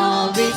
నా విశ్వాసము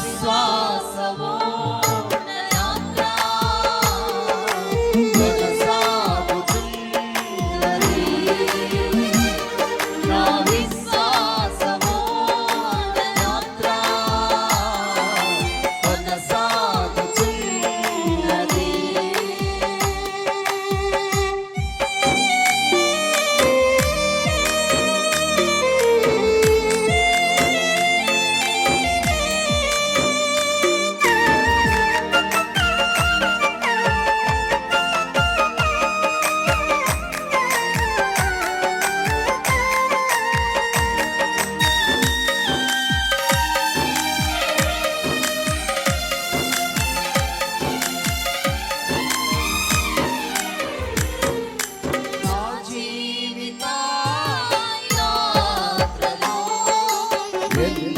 Yeah.